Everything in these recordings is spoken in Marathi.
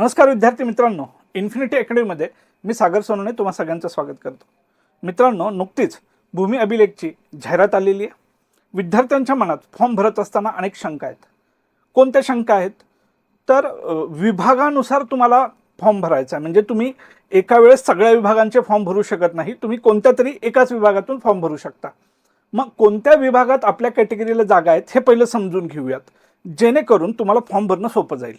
नमस्कार विद्यार्थी मित्रांनो इन्फिनिटी अकॅडमीमध्ये मी सागर सोनवणे तुम्हा सगळ्यांचं स्वागत करतो. मित्रांनो नुकतीच भूमी अभिलेखची जाहिरात आलेली आहे. विद्यार्थ्यांच्या मनात फॉर्म भरत असताना अनेक शंका आहेत. कोणत्या शंका आहेत? तर विभागानुसार तुम्हाला फॉर्म भरायचा आहे. म्हणजे तुम्ही एका वेळेस सगळ्या विभागांचे फॉर्म भरू शकत नाही. तुम्ही कोणत्या तरी एकाच विभागातून फॉर्म भरू शकता. मग कोणत्या विभागात आपल्या कॅटेगरीला जागा आहेत हे पहिलं समजून घेऊयात. जेणेकरून तुम्हाला फॉर्म भरणं सोपं जाईल.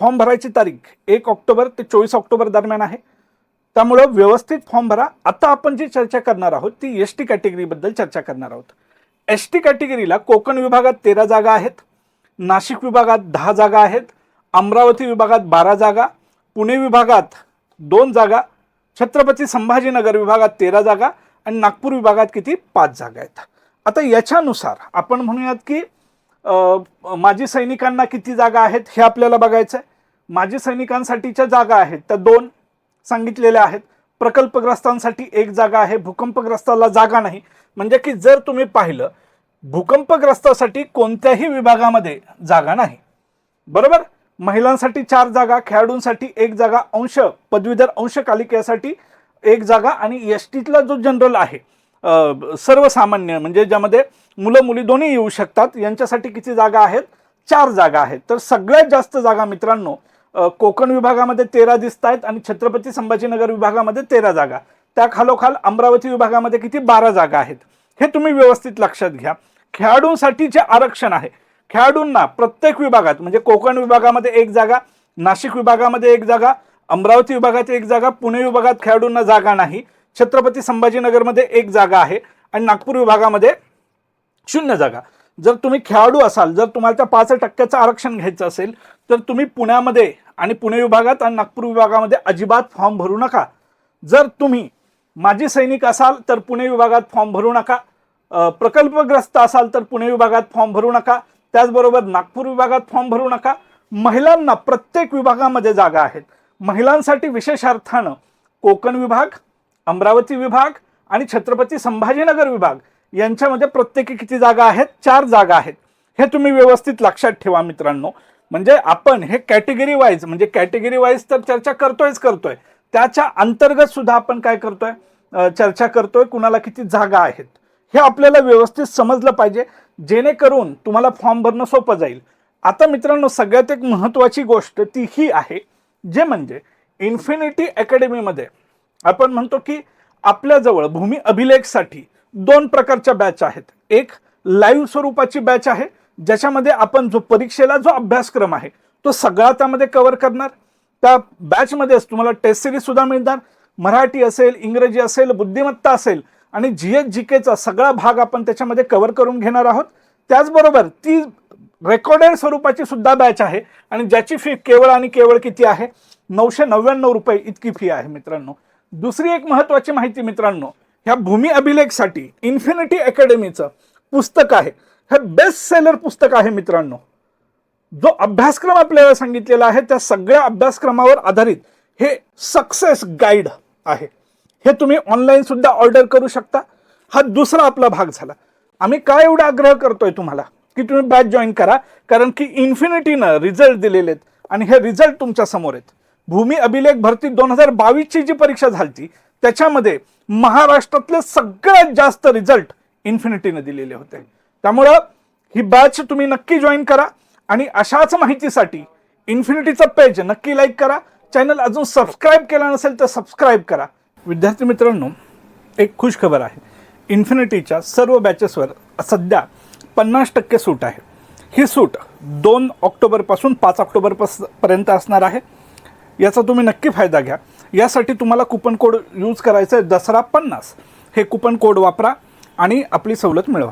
फॉर्म भरायची तारीख एक ऑक्टोबर ते चोवीस ऑक्टोबर दरम्यान आहे. त्यामुळं व्यवस्थित फॉर्म भरा. आता आपण जी चर्चा करणार आहोत ती एस टी कॅटेगरीबद्दल चर्चा करणार आहोत. एस टी कॅटेगरीला कोकण विभागात तेरा जागा आहेत नाशिक विभागात दहा जागा आहेत अमरावती विभागात बारा जागा पुणे विभागात दोन जागा छत्रपती संभाजीनगर विभागात तेरा जागा आणि नागपूर विभागात किती? पाच जागा आहेत. आता याच्यानुसार आपण म्हणूयात की माजी सैनिकांना किती जागा आहेत हे आपल्याला बघायचं आहे माजी सैनिकांसाठीच्या जागा आहेत त्या दोन सांगितलेल्या आहेत. प्रकल्पग्रस्तांसाठी एक जागा आहे भूकंपग्रस्ताला जागा नाही. म्हणजे की जर तुम्ही पाहिलं भूकंपग्रस्तासाठी कोणत्याही विभागामध्ये जागा नाही. बरोबर? महिलांसाठी चार जागा खेळाडूंसाठी एक जागा अंश पदवीधर अंशकालिकेसाठी एक जागा आणि एस टीतला जो जनरल आहे सर्वसामान्य म्हणजे ज्यामध्ये मुलं मुली दोन्ही येऊ शकतात यांच्यासाठी किती जागा आहेत? चार जागा आहेत. तर सगळ्यात जास्त जागा मित्रांनो कोकण विभागामध्ये तेरा दिसत आहेत आणि छत्रपती संभाजीनगर विभागामध्ये तेरा जागा. त्या खालोखाल अमरावती विभागामध्ये किती? बारा जागा आहेत. हे तुम्ही व्यवस्थित लक्षात घ्या. खेळाडूंसाठी जे आरक्षण आहे. खेळाडूंना प्रत्येक विभागात म्हणजे कोकण विभागामध्ये एक जागा नाशिक विभागामध्ये एक जागा अमरावती विभागात एक जागा पुणे विभागात खेळाडूंना जागा नाही. छत्रपती संभाजीनगरमध्ये एक जागा आहे आणि नागपूर विभागामध्ये शून्य जागा. जर तुम्ही खेळाडू असाल जर तुम्हाला त्या पाच टक्क्याचं आरक्षण घ्यायचं असेल तर तुम्ही पुण्यामध्ये आणि पुणे विभागात आणि नागपूर विभागामध्ये अजिबात फॉर्म भरू नका. जर तुम्ही माजी सैनिक असाल तर पुणे विभागात फॉर्म भरू नका. प्रकल्पग्रस्त असाल तर पुणे विभागात फॉर्म भरू नका. त्याचबरोबर नागपूर विभागात फॉर्म भरू नका. महिलांना प्रत्येक विभागामध्ये जागा आहेत. महिलांसाठी विशेष अर्थानं कोकण विभाग अमरावती विभाग आणि छत्रपती संभाजीनगर विभाग यांच्यामध्ये प्रत्येकी किती जागा आहेत? चार जागा आहेत. हे तुम्ही व्यवस्थित लक्षात ठेवा मित्रांनो. म्हणजे आपण हे कॅटेगरी वाईज म्हणजे कॅटेगरी वाईज तर चर्चा करतोयच करतोय. त्याच्या अंतर्गत सुद्धा आपण काय करतोय? चर्चा करतोय कुणाला किती जागा आहेत. हे आपल्याला व्यवस्थित समजलं पाहिजे. जेणेकरून तुम्हाला फॉर्म भरणं सोपं जाईल. आता मित्रांनो सगळ्यात एक महत्त्वाची गोष्ट ती ही आहे जे म्हणजे इन्फिनिटी अकॅडमीमध्ये आपण म्हणतो की आपल्याजवळ भूमी अभिलेखसाठी दोन प्रकारच्या बॅच आहेत. एक लाईव्ह स्वरूपाची बॅच आहे ज्याच्यामध्ये आपण जो परीक्षेला जो अभ्यासक्रम आहे तो सगळा त्यामध्ये कव्हर करणार. त्या बॅचमध्येच तुम्हाला टेस्ट सिरीज सुद्धा मिळणार. मराठी असेल इंग्रजी असेल बुद्धिमत्ता असेल आणि जी एच जी केचा सगळा भाग आपण त्याच्यामध्ये कव्हर करून घेणार आहोत. त्याचबरोबर ती रेकॉर्डेड स्वरूपाची सुद्धा बॅच आहे आणि ज्याची फी केवळ आणि केवळ किती आहे? नऊशे नव्याण्णव रुपये इतकी फी आहे मित्रांनो. दुसरी एक महत्त्वाची माहिती मित्रांनो ह्या भूमी अभिलेखसाठी इन्फिनिटी अकॅडमीचं पुस्तक आहे. हे बेस्ट सेलर पुस्तक आहे मित्रांनो. जो अभ्यासक्रम आपल्याला सांगितलेला आहे त्या सगळ्या अभ्यासक्रमावर आधारित हे सक्सेस गाईड आहे. हे तुम्ही ऑनलाईन सुद्धा ऑर्डर करू शकता. हा दुसरा आपला भाग झाला. आम्ही काय एवढा आग्रह करतोय तुम्हाला? की तुम्ही बॅच जॉईन करा. कारण की इन्फिनिटीनं रिझल्ट दिलेले आहेत. आणि हे रिझल्ट तुमच्यासमोर आहेत. भूमी अभिलेख भरती दोन हजार बावीसची जी परीक्षा झाली त्याच्यामध्ये महाराष्ट्रातले सगळ्यात जास्त रिझल्ट इन्फिनिटीने दिलेले होते. त्यामुळं ही बॅच तुम्ही नक्की जॉईन करा आणि अशाच माहितीसाठी इन्फिनिटीचं पेज नक्की लाईक करा. चॅनल अजून सबस्क्राईब केला नसेल तर सबस्क्राईब करा. विद्यार्थी मित्रांनो एक खुश खबर आहे. इन्फिनिटीच्या सर्व बॅचेसवर सध्या पन्नास टक्के सूट आहे. ही सूट दोन ऑक्टोबरपासून पाच ऑक्टोबरपास पर्यंत असणार आहे. याचा तुम्ही नक्की फायदा घ्या. यासाठी तुम्हाला कुपन कोड यूज करायचं आहे दसरा पन्नास. हे कुपन कोड वापरा आणि आपली सवलत मिळवा.